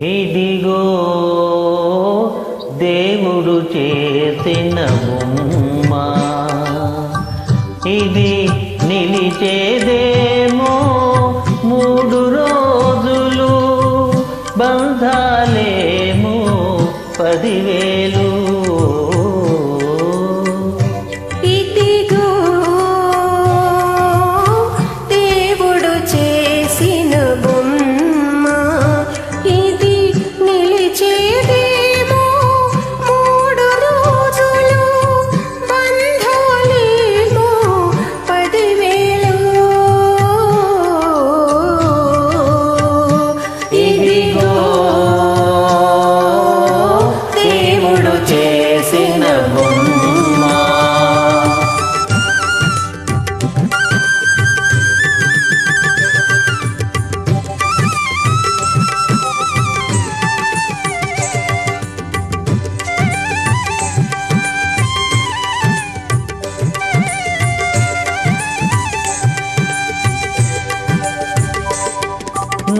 ఇదిగో దేవుడు చేసిన బొమ్మ. ఇది నిలిచేదే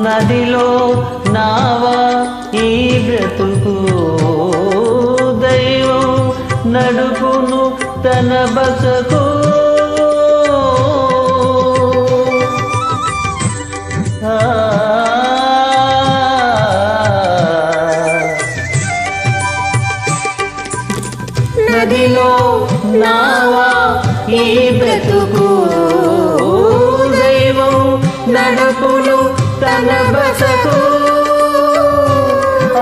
నదిలో నావా ఈ బ్రతుకు. దైవం నడుపును తన బసకు నదిలో నావా ఈ బ్రతుకు. తన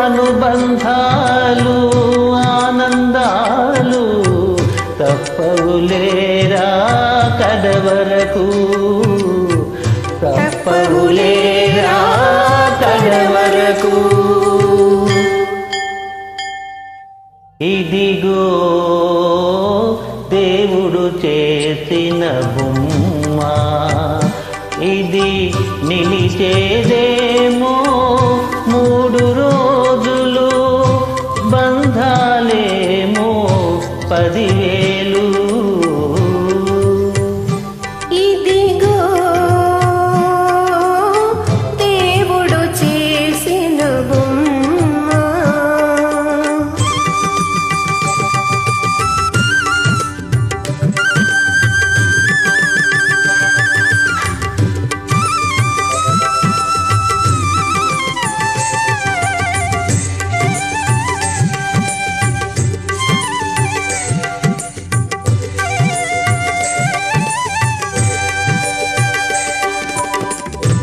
అనుబంధాలు ఆనందాలు తప్పవులేరా కడవరకు? తప్పవులేరా కడవరకు? ఇదిగో దేవుడు చేసిన భూ ఇది నిలిచేదేమో మూడు రోజులు బంధాలేమో పదివే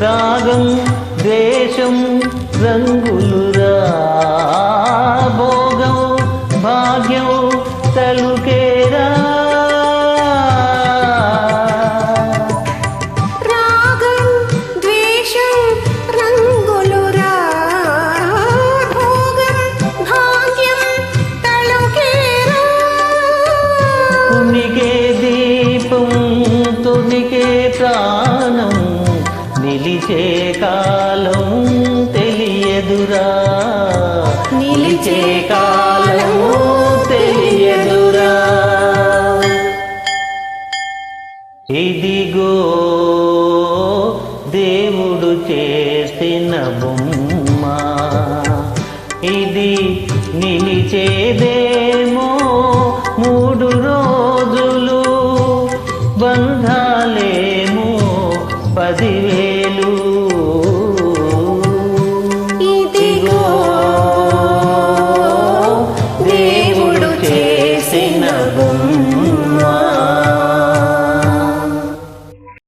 రాగం ద్వేషం రంగులురా నిలిచే కాలం తెలియదురా. ఇదిగో దేవుడు చేసిన బొమ్మ. ఇది నిలిచేదేమో